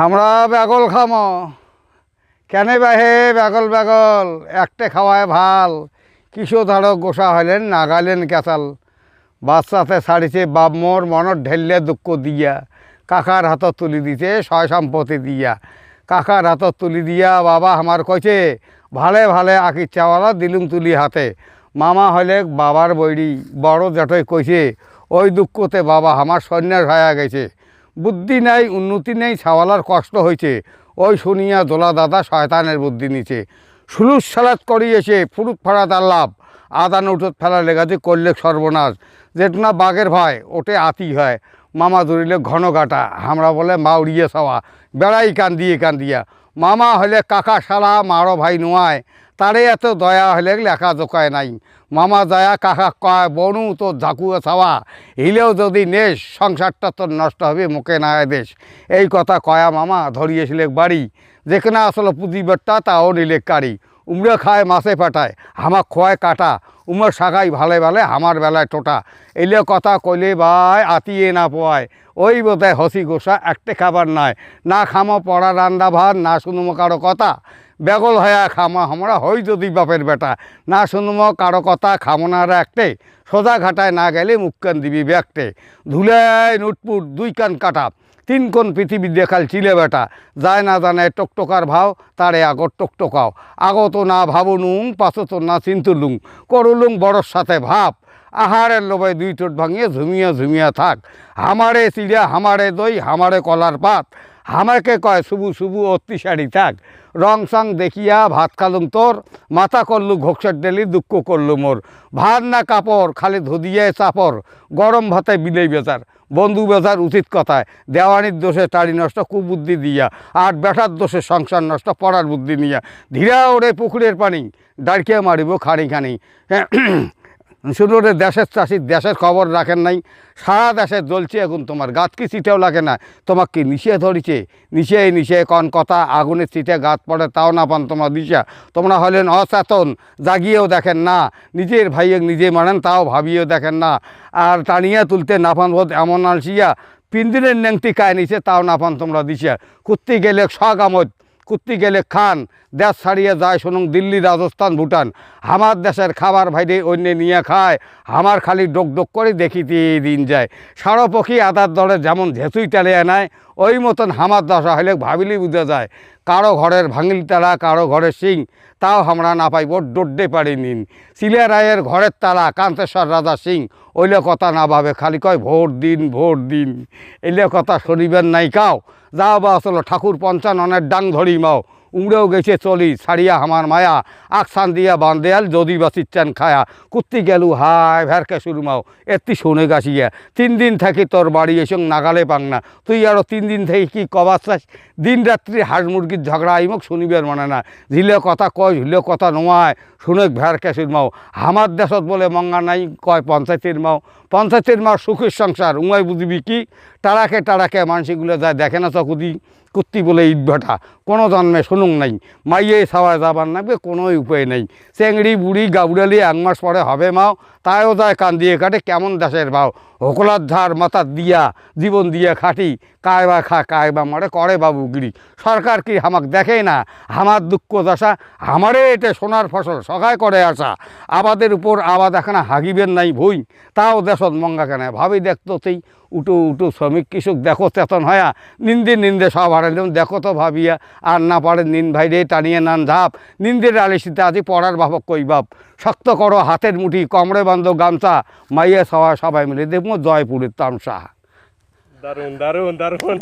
আমরা বেগল খাম। কেন বাহে ব্যাগল বেগল একটে খাওয়ায় ভালো। কিশো ধারো গোসা হইলেন, নাগালেন কেসাল বাচ্চাতে ছাড়িছে বাপ মোর মনত ঢেললে দুঃখ দিয়া। কাকার হাতত তুলি দিছে সয় সম্পত্তি দিয়া। কাকার হাতত তুলি দিয়া বাবা আমার কইছে, ভালে ভালে আঁকি চাওয়ালা দিলুম তুলি হাতে। মামা হলে বাবার বৈরি। বড় জেঠই কইছে, ওই দুঃখতে বাবা আমার সন্ন্যাস হয়ে গেছে। বুদ্ধি নাই, উন্নতি নেই, ছাওয়ালার কষ্ট হয়েছে। ওই শুনিয়া দোলা দাদা শয়তানের বুদ্ধি নিচে সুলুস সালাত করিয়েছে, ফুরুক ফাড়া তার লাভ। আদান উঠত ফেলা লেগাছে করলে সর্বনাশ। যেটনা বাঘের ভয় ওটে আতি হয়। মামা ধরিলে ঘন কাটা আমরা বলে, মা উড়িয়ে সাওয়া বেড়াই কান দিয়ে কান দিয়া মামা হলে কাকা শালা, মারো ভাই নোয়ায়। তারে এত দয়া হলে লেখা জোকায় নাই। মামা দয়া কাকা কয়, বনু তো ঝাঁকুয়ে ছাওয়া। হিলেও যদি নেস, সংসারটা তোর নষ্ট হবে, মুখে না দেশ এই কথা কয়া মামা ধরিয়েছিল বাড়ি। যেখানে আসলে পুঁজিবেরটা তাও নিলে কারি। উমড়ে খায়, মাছে পাঠায় হামাক খোয়ায় কাটা। উমর শাখাই ভালে ভালে আমার বেলায় টোটা। এলে কথা কইলে ভাই আতিয়ে না পোয়ায়। ওই বোধহয় হসি গোসা, একটা খাবার নাই। না খামো পড়া রান্না ভাত, না শুনুমো কারও কথা। বেগল হয়া খামা আমরা হই যদি বাপের বেটা। না শুনুমো, কারও কথা খামো না রাখতে। সোজা ঘাটায় না গেলে মুখ কান দিবি ব্যাগটে। ধুলায় নুটপুট, দুই কান কাটা। তিন কোন পৃথিবী দেখাল চিলে বেটা। যায় না জানে টকটকার ভাও, তারে আগর টকটকাও। আগত না ভাবনুং পাছত না চিন্তুলুং করুলুং বড়র সাথে ভাব। আহারের লোভে দুই ঠোঁট ভাঙিয়ে ঝুমিয়া ঝুমিয়া থাক। হামারে চিড়িয়া হামারে দই হামারে কলার পাত। হামাকে কয়, শুভু শুভু অত্যাচারী থাক। রং সং দেখিয়া ভাত খালুম তোর, মাথা করলু ঘোকসের ডেলি, দুঃখ করলু মোর। ভাত না কাপড়, খালি ধুদিয়ে চাপড়। গরম ভাতে বিলেই বেচার বন্ধু বেচার উচিত কথায়। দেওয়ানির দোষে টাড়ি নষ্ট, কুবুদ্ধি দিয়া। আর বেটার দোষে সংসার নষ্ট, পড়ার বুদ্ধি নিয়া। ধীরা ওরে পুকুরের পানি ডাড়কে মারিব খানি খানি শুধু দেশের চাষি, দেশের খবর রাখেন নাই, সারা দেশে জ্বলছে এখন তোমার, গাছ কি চিটেও লাগে না, তোমার কি নিশে ধরিছে? নিশে নিশে কন কথা, আগুনের চিটে গাছ পড়ে, তাও না পান তোমার দিশা। তোমরা হলেন অচেতন, জাগিয়েও দেখেন না, নিজের ভাইয়ে নিজে মানেন, তাও ভাবিয়েও দেখেন না, আর টানিয়ে তুলতে না পান বোধ এমন আলসিয়া পিন্দিরের নেংটি কায় নিছে, তাও না পান তোমরা দিশা। কুত্তি গেলে সগামত, কুত্তি গেলে খান, দেশ ছাড়িয়ে যায় শুনুন দিল্লি, রাজস্থান, ভুটান। আমার দেশের খাবার ভাইরে অন্য নিয়ে খায়, আমার খালি ডোক ডোক করে দেখিতে দিন যায়। সারো পক্ষী আদার দরে যেমন ঝেঁচুই টালে আনায়, ওই মতন হামার দশা হলে ভাবিলেই বুঝা যায়, কারও ঘরের ভাঙিল তালা, কারও ঘরের সিং তাও আমরা না পাই পাইব ডোড্ডে পারি নিন। সিলিয়া রায়ের ঘরের তালা, কান্তেশ্বর রাজা সিং ওইলে কথা না ভাবে, খালি কয় ভোট দিন ভোট দিন। এলে কথা শনিবার নাই কাও, যাও বা আসলো ঠাকুর পঞ্চাননের ডাং ধরি মাও। উমড়েও গেছে চলি, ছাড়িয়া আমার মায়া। আকসান দিয়া বান্দেয়াল, যদি বা চিচ্চান খায়া। কুত্তি গেলু, হায় ভ্যারকে শুরু মাও এত্তি শুনে গাছিয়া। তিন দিন থাকি তোর বাড়ি এসং নাগালে পাং না। তুই আরও তিন দিন থেকে কি কবার চাস? দিন রাত্রি হাঁস মুরগির ঝগড়া আইমক শুনিবার মানে না। ঝিলে কথা কয়, ঝিলে কথা নোয়ায়। শুনে ভ্যারকে মাও আমার দেশত বলে মঙ্গা নাই, কয় পঞ্চায়েতের মাও। পঞ্চায়েতের মাও সুখের সংসার উমায় বুঝবি কি? টাড়াকে টাড়াকে মানুষগুলো যায় দেখে না চকুদি। কুত্তি বলে ইট ভাটা। কোনো জন্মে শুনুন নাই। মাইয়ে সাওয়া যাবার নামে কোনো উপায় নেই। চেংড়ি, বুড়ি গাবুড়ালি এক মাস পরে হবে মাও। তাইও যায় কান্দিয়ে কাটে, কেমন দেশের ভাও হোকলার মাথার দিয়া, জীবন দিয়া খাটি, কায় বা খা, কায় বা মারে, করে বাবুগিরি সরকার কি হামাক দেখে না? আমার দুঃখ দশা আমারে এটে সোনার ফসল সহায় করে আসা। আবাদের উপর আবাদ এখানে হাগিবেন নাই ভুই। তাও দেশত মঙ্গা কেন। ভাবি দেখতো সেই উটু উটু শ্রমিক, কৃষক দেখো চেতন হয়া। নিন্দে নিন্দে সব হারাইলাম দেখো তো ভাবিয়া, আর না পারে নিন ভাইরে টানিয়ে নান ধাপ নিন্দের আলিসিতে আজি পড়ার বাপক কই বাপ? শক্ত করো হাতের মুঠি, কমরে বান্ধব গামছা, মাইয়া সবাই সবাই মিলে দেখব জয়পুরের তামসা দারুণ দারুণ দারুণ।